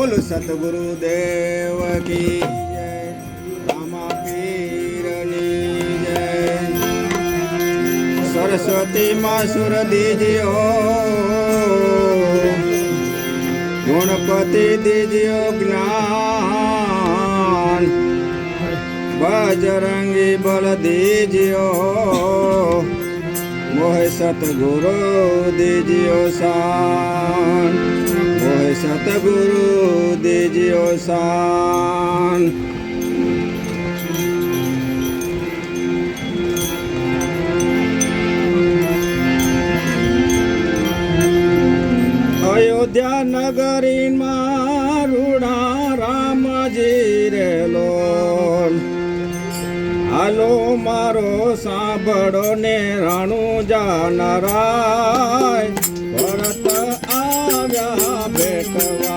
બોલ સતગુરુ દેવ કી જય, રામા પીરની જય. સરસ્વતી માં સુર દીજ્યો ગુણપતિ દીજ્યો જ્ઞાન. બજરંગી બલ દીજ્યો, મોહ સતગુરુ દીજ્યો શાન સતગુરુ દીજ્યો શાન અયોધ્યા નગરી મારુણા રામજી રેલો હાલો મારો સાંભળો ને રાણુ જાનરાય. ಬೆಟ್ಟವಾ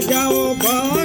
जाओ बा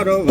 করো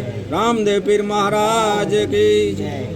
કી જય રામદેવ પીર મહારાજ કી જય